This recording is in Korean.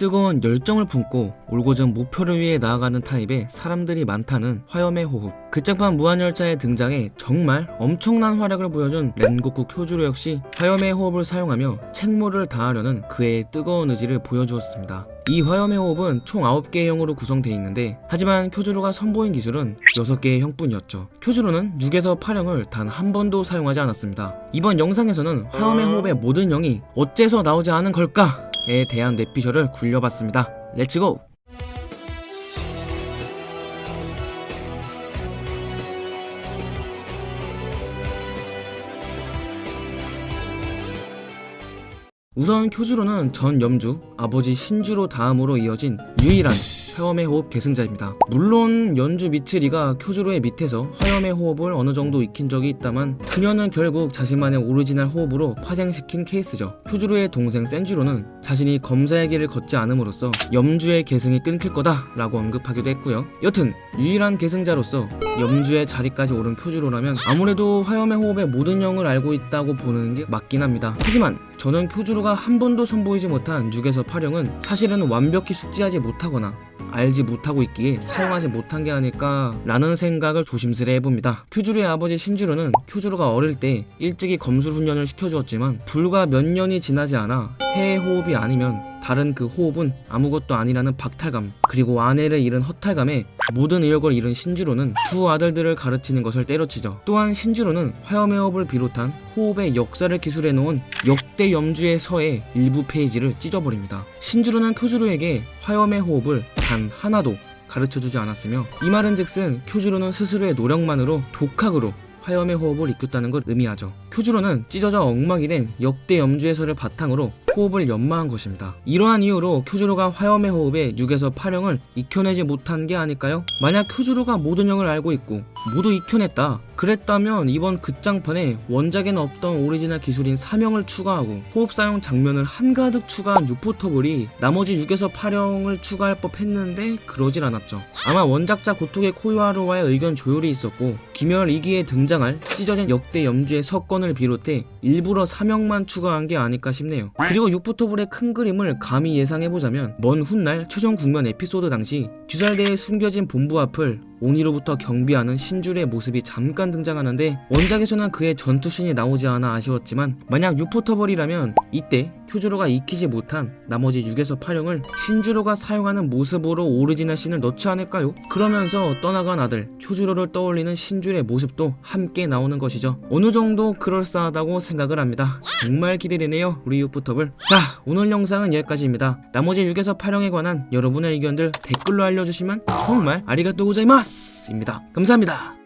뜨거운 열정을 품고 올곧은 목표를 위해 나아가는 타입의 사람들이 많다는 화염의 호흡. 극장판 무한열차의 등장에 정말 엄청난 활약을 보여준 렌고쿠 쿄주로 역시 화염의 호흡을 사용하며 책무를 다하려는 그의 뜨거운 의지를 보여주었습니다. 이 화염의 호흡은 총 9개의 형으로 구성되어 있는데 하지만 쿄주로가 선보인 기술은 6개의 형뿐이었죠. 쿄주로는 6에서 8형을 단 한 번도 사용하지 않았습니다. 이번 영상에서는 화염의 호흡의 모든 형이 어째서 나오지 않은 걸까 에 대한 뇌피셜을 굴려봤습니다. 렛츠고! 우선 쿄주로는 전 염주, 아버지 신주로 다음으로 이어진 유일한 화염의 호흡 계승자입니다. 물론 연주 미츠리가 쿄주로의 밑에서 화염의 호흡을 어느 정도 익힌 적이 있다만 그녀는 결국 자신만의 오리지널 호흡으로 파생시킨 케이스죠. 쿄주로의 동생 센주로는 자신이 검사의 길을 걷지 않음으로써 염주의 계승이 끊길 거다라고 언급하기도 했고요. 여튼 유일한 계승자로서 염주의 자리까지 오른 쿄주로라면 아무래도 화염의 호흡의 모든 영을 알고 있다고 보는 게 맞긴 합니다. 하지만 저는 쿄주로가 한 번도 선보이지 못한 6에서 8형은 사실은 완벽히 숙지하지 못하거나 알지 못하고 있기에 사용하지 못한 게 아닐까 라는 생각을 조심스레 해봅니다. 큐주로의 아버지 신주로는 큐주로가 어릴 때 일찍이 검술 훈련을 시켜주었지만 불과 몇 년이 지나지 않아 해의 호흡이 아니면 다른 그 호흡은 아무것도 아니라는 박탈감 그리고 아내를 잃은 허탈감에 모든 의욕을 잃은 신주로는 두 아들들을 가르치는 것을 때려치죠. 또한 신주로는 화염의 호흡을 비롯한 호흡의 역사를 기술해 놓은 역대 염주의 서의 일부 페이지를 찢어버립니다. 신주로는 큐주로에게 화염의 호흡을 단 하나도 가르쳐주지 않았으며 이 말은즉슨 큐주로는 스스로의 노력만으로 독학으로 화염의 호흡을 익혔다는 걸 의미하죠. 큐주로는 찢어져 엉망이 된 역대 염주에서를 바탕으로 호흡을 연마한 것입니다. 이러한 이유로 큐주로가 화염의 호흡의 6에서 8형을 익혀내지 못한 게 아닐까요? 만약 큐주로가 모든 형을 알고 있고 모두 익혀냈다. 그랬다면 이번 극장판에 원작에는 없던 오리지널 기술인 3형을 추가하고 호흡 사용 장면을 한가득 추가한 유포터블이 나머지 6에서 8형을 추가할 법 했는데 그러질 않았죠. 아마 원작자 고토의 코이하루와의 의견 조율이 있었고 김열 2기에 등장할 찢어진 역대 염주의 석권 을 비롯해 일부러 3형만 추가한 게 아닐까 싶네요. 그리고 유포터블의 큰 그림을 감히 예상해보자면 먼 훗날 최종 국면 에피소드 당시 규살대에 숨겨진 본부 앞을 오니로부터 경비하는 신줄의 모습이 잠깐 등장하는데 원작에서는 그의 전투신이 나오지 않아 아쉬웠지만 만약 유포터벌이라면 이때 큐주로가 익히지 못한 나머지 6에서 8형을 신주로가 사용하는 모습으로 오리지널 씬을 넣지 않을까요? 그러면서 떠나간 아들 큐주로를 떠올리는 신줄의 모습도 함께 나오는 것이죠. 어느 정도 그럴싸하다고 생각을 합니다. 정말 기대되네요 우리 유포터블. 자 오늘 영상은 여기까지입니다. 나머지 6에서 8형에 관한 여러분의 의견들 댓글로 알려주시면 정말 아리가또 고자이마 스 입니다. 감사합니다.